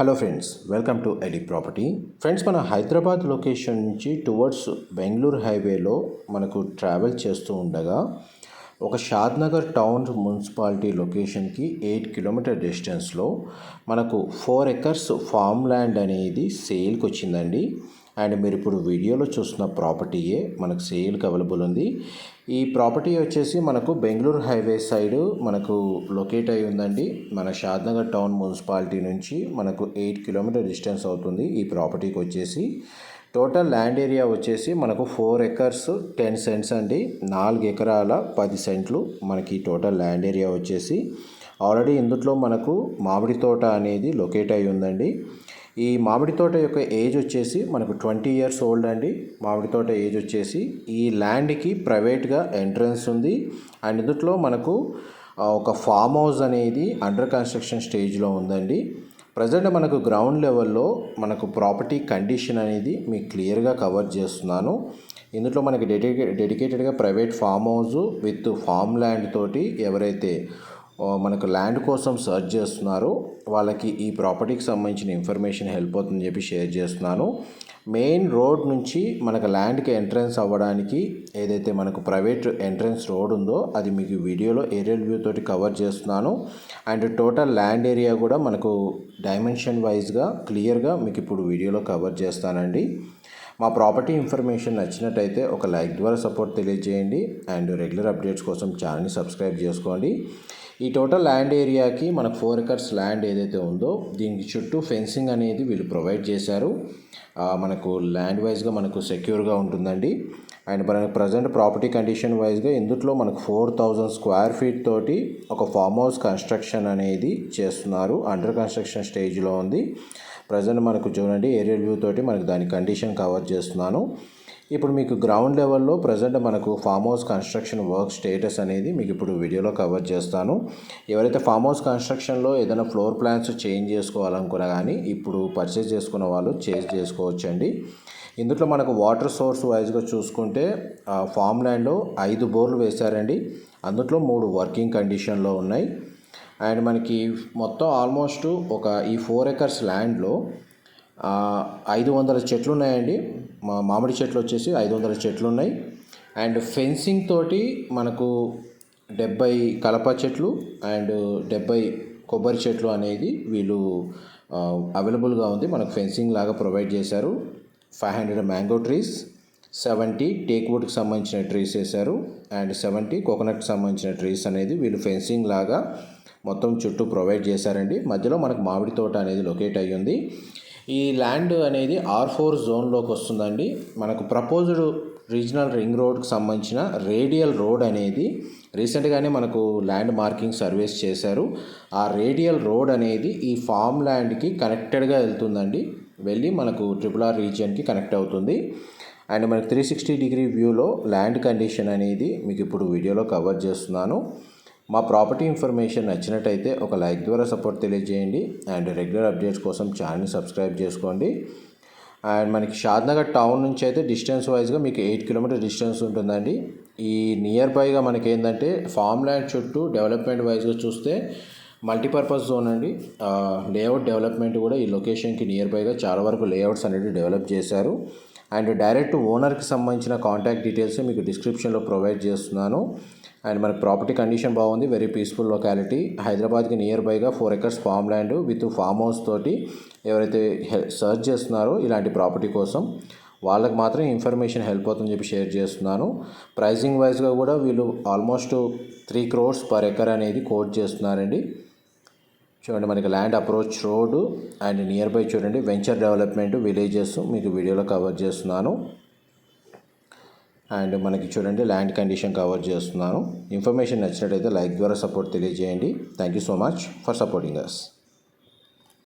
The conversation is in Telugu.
Hello friends welcome to AD property friends మన హైదరాబాద్ లొకేషన్ నుంచి టువర్డ్స్ బెంగళూరు హైవేలో మనకు ట్రావెల్ చేస్తూ ఉండగా ఒక షాద్నగర్ టౌన్ మున్సిపాలిటీ లొకేషన్కి ఎయిట్ కిలోమీటర్ డిస్టెన్స్లో మనకు ఫోర్ ఎకర్స్ ఫామ్ ల్యాండ్ అనేది సేల్కి వచ్చిందండి అండ్ మీరు ఇప్పుడు వీడియోలో చూస్తున్న ప్రాపర్టీయే మనకు సేల్కి అవైలబుల్ ఉంది. ఈ ప్రాపర్టీ వచ్చేసి మనకు బెంగళూరు హైవే సైడ్ మనకు లొకేట్ అయి ఉందండి. మన షాద్నగర్ టౌన్ మున్సిపాలిటీ నుంచి మనకు ఎయిట్ కిలోమీటర్ డిస్టెన్స్ అవుతుంది ఈ ప్రాపర్టీకి వచ్చేసి. టోటల్ ల్యాండ్ ఏరియా వచ్చేసి మనకు ఫోర్ ఎకర్స్ టెన్ సెంట్స్ అండి. నాలుగు ఎకరాల పది సెంట్లు మనకి టోటల్ ల్యాండ్ ఏరియా వచ్చేసి. ఆల్రెడీ ఇందులో మనకు మామిడి తోట అనేది లొకేట్ అయి ఉందండి. ఈ మామిడి తోట యొక్క ఏజ్ వచ్చేసి మనకు ట్వంటీ ఇయర్స్ ఓల్డ్ అండి. మామిడి తోట ఏజ్ వచ్చేసి ఈ ల్యాండ్కి ప్రైవేట్గా ఎంట్రన్స్ ఉంది. అండ్ ఇందులో మనకు ఒక ఫామ్ హౌస్ అనేది అండర్ కన్స్ట్రక్షన్ స్టేజ్లో ఉందండి. ప్రజెంట్ మనకు గ్రౌండ్ లెవెల్లో మనకు ప్రాపర్టీ కండిషన్ అనేది మీకు క్లియర్గా కవర్ చేస్తున్నాను. ఇందులో మనకి డెడికే డెడికేటెడ్గా private farm house with farm land తోటి ఎవరైతే మనకు ల్యాండ్ కోసం సర్చ్ చేస్తున్నారో వాళ్ళకి ఈ ప్రాపర్టీకి సంబంధించిన ఇన్ఫర్మేషన్ హెల్ప్ అవుతుందని చెప్పి షేర్ చేస్తున్నాను. మెయిన్ రోడ్ నుంచి మనకు ల్యాండ్కి ఎంట్రన్స్ అవ్వడానికి ఏదైతే మనకు ప్రైవేట్ ఎంట్రన్స్ రోడ్ ఉందో అది మీకు వీడియోలో ఏరియల్ వ్యూ తోటి కవర్ చేస్తున్నాను. అండ్ టోటల్ ల్యాండ్ ఏరియా కూడా మనకు డైమెన్షన్ వైజ్గా క్లియర్గా మీకు ఇప్పుడు వీడియోలో కవర్ చేస్తానండి. మా ప్రాపర్టీ ఇన్ఫర్మేషన్ నచ్చినట్టయితే ఒక లైక్ ద్వారా సపోర్ట్ తెలియజేయండి. అండ్ రెగ్యులర్ అప్డేట్స్ కోసం ఛానల్ని సబ్స్క్రైబ్ చేసుకోండి. ఈ టోటల్ ల్యాండ్ ఏరియాకి మనకు ఫోర్ ఎకర్స్ ల్యాండ్ ఏదైతే ఉందో దీనికి చుట్టూ ఫెన్సింగ్ అనేది వీళ్ళు ప్రొవైడ్ చేశారు. మనకు ల్యాండ్ వైజ్గా మనకు సెక్యూర్గా ఉంటుందండి. అండ్ మనకు ప్రజెంట్ ప్రాపర్టీ కండిషన్ వైజ్గా ఇందుట్లో మనకు ఫోర్ థౌజండ్ స్క్వేర్ ఫీట్ తోటి ఒక ఫామ్ హౌస్ కన్స్ట్రక్షన్ అనేది చేస్తున్నారు. అండర్ కన్స్ట్రక్షన్ స్టేజ్లో ఉంది. ప్రజెంట్ మనకు చూడండి ఏరియల్ వ్యూ తోటి మనకు దాని కండిషన్ కవర్ చేస్తున్నాను. ఇప్పుడు మీకు గ్రౌండ్ లెవెల్లో ప్రజెంట్ మనకు farm house construction work status అనేది మీకు ఇప్పుడు వీడియోలో కవర్ చేస్తాను. ఎవరైతే ఫామ్ హౌస్ కన్స్ట్రక్షన్లో ఏదైనా ఫ్లోర్ ప్లాన్స్ చేంజ్ చేసుకోవాలనుకున్నా కానీ ఇప్పుడు పర్చేజ్ చేసుకున్న వాళ్ళు చేంజ్ చేసుకోవచ్చండి. ఇందులో మనకు వాటర్ సోర్స్ వైజ్గా చూసుకుంటే ఫామ్ ల్యాండ్లో ఐదు బోర్లు వేశారండి. అందులో మూడు వర్కింగ్ కండిషన్లో ఉన్నాయి. అండ్ మనకి మొత్తం ఆల్మోస్ట్ ఒక ఈ ఫోర్ ఎకర్స్ ల్యాండ్లో ఐదు వందల చెట్లు ఉన్నాయండి మా మామిడి చెట్లు వచ్చేసి ఐదు వందల చెట్లు ఉన్నాయి అండ్ ఫెన్సింగ్ తోటి మనకు డెబ్బై కలప చెట్లు అండ్ డెబ్బై కొబ్బరి చెట్లు అనేది వీళ్ళు అవైలబుల్గా ఉంది. మనకు ఫెన్సింగ్ లాగా ప్రొవైడ్ చేశారు. Five hundred mango trees seventy teak వుడ్కి సంబంధించిన ట్రీస్ వేశారు. అండ్ సెవెంటీ కోకోనట్కి సంబంధించిన ట్రీస్ అనేది వీళ్ళు ఫెన్సింగ్ లాగా మొత్తం చుట్టూ ప్రొవైడ్ చేశారండి. మధ్యలో మనకు మామిడి తోట అనేది లొకేట్ అయ్యింది. ఈ ల్యాండ్ అనేది ఆర్ ఫోర్ జోన్లోకి వస్తుందండి. మనకు ప్రపోజ్డ్ రీజనల్ రింగ్ రోడ్కి సంబంధించిన రేడియల్ రోడ్ అనేది రీసెంట్గానే మనకు ల్యాండ్ మార్కింగ్ సర్వీస్ చేశారు. ఆ రేడియల్ రోడ్ అనేది ఈ ఫామ్ ల్యాండ్కి కనెక్టెడ్గా వెళ్తుందండి. వెళ్ళి మనకు ట్రిపుల్ ఆర్ రీజియన్కి కనెక్ట్ అవుతుంది. అండ్ మనకి త్రీ సిక్స్టీ డిగ్రీ వ్యూలో ల్యాండ్ కండిషన్ అనేది మీకు ఇప్పుడు వీడియోలో కవర్ చేస్తున్నాను. మా ప్రాపర్టీ ఇన్ఫర్మేషన్ నచ్చినట్టయితే ఒక లైక్ ద్వారా సపోర్ట్ తెలియజేయండి అండ్ రెగ్యులర్ అప్డేట్స్ కోసం ఛానల్ని సబ్స్క్రైబ్ చేసుకోండి. అండ్ మనకి షాద్నగర్ టౌన్ నుంచి అయితే డిస్టెన్స్ వైజ్గా మీకు ఎయిట్ కిలోమీటర్ డిస్టెన్స్ ఉంటుందండి. ఈ నియర్ బైగా మనకి ఏంటంటే ఫామ్ ల్యాండ్ చుట్టూ డెవలప్మెంట్ వైజ్గా చూస్తే మల్టీపర్పస్ జోన్ అండి. లేఅవుట్ డెవలప్మెంట్ కూడా ఈ లొకేషన్కి నియర్ బైగా చాలా వరకు లేఅవుట్స్ అనేవి డెవలప్ చేశారు. అండ్ డైరెక్ట్ ఓనర్కి సంబంధించిన కాంటాక్ట్ డీటెయిల్స్ మీకు డిస్క్రిప్షన్లో ప్రొవైడ్ చేస్తున్నాను. అండ్ మన ప్రాపర్టీ కండిషన్ బాగుంది వెరీ పీస్ఫుల్ లొకాలిటీ. హైదరాబాద్కి near బైగా four acres farm land with farm house తోటి ఎవరైతే సర్చ్ చేస్తున్నారో ఇలాంటి ప్రాపర్టీ కోసం వాళ్ళకి మాత్రం ఇన్ఫర్మేషన్ హెల్ప్ అవుతుందని చెప్పి షేర్ చేస్తున్నాను. ప్రైజింగ్ వైజ్గా కూడా వీళ్ళు almost three crores per acre అనేది కోట్ చేస్తున్నారండి. చూడండి మనకి land approach road and near by చూడండి వెంచర్ డెవలప్మెంట్ విలేజెస్ మీకు వీడియోలో కవర్ చేస్తున్నాను. అండ్ మనకి చూడండి ల్యాండ్ కండిషన్ కవర్ చేస్తున్నాను. ఇన్ఫర్మేషన్ నచ్చినట్లయితే లైక్ ద్వారా సపోర్ట్ తెలియజేయండి. Thank you so much for supporting us